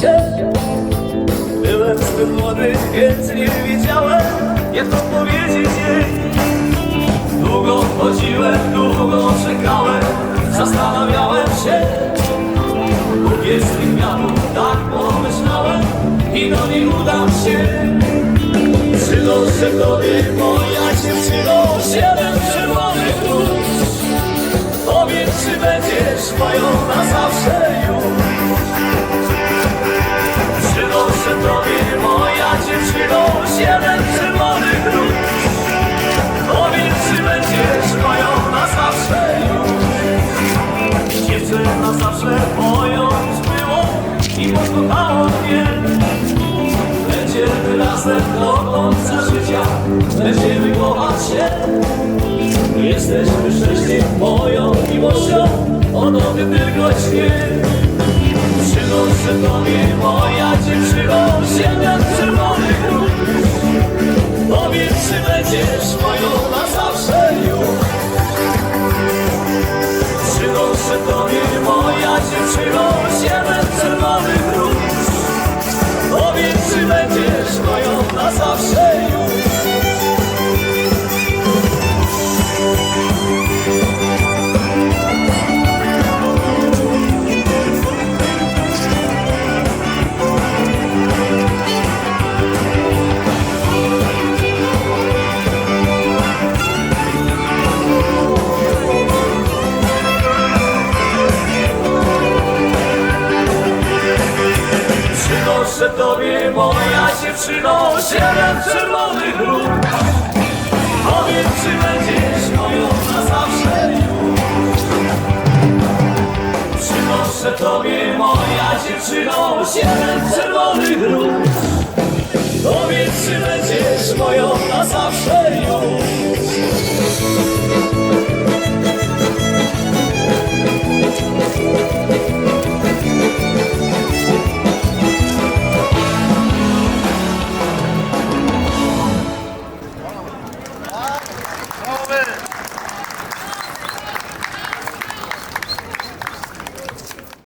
się. Byłem zbyt młody, więc nie wiedziałem Jak to powiedzieć jej. Długo chodziłem, długo czekałem Zastanawiałem się. Bóg jest wiatru, tak pomyślałem I do niej udam się. Przynoszę tobie moja dziewczyno Siedem czerwonych róż. Powiedz, czy będziesz moją na zawsze I pokochało mnie Będziemy razem do końca życia. Będziemy kochać się. Jesteśmy szczęśliwi moją miłością. O tobie tylko śnię Przynoszę tobie moja dziewczyno Przynoszę tobie moja dziewczyno Siedem czerwonych róż Powiedz, czy będziesz moją na zawsze. Już Przynoszę tobie moja dziewczyno Siedem czerwonych róż Powiedz, czy będziesz moją na zawsze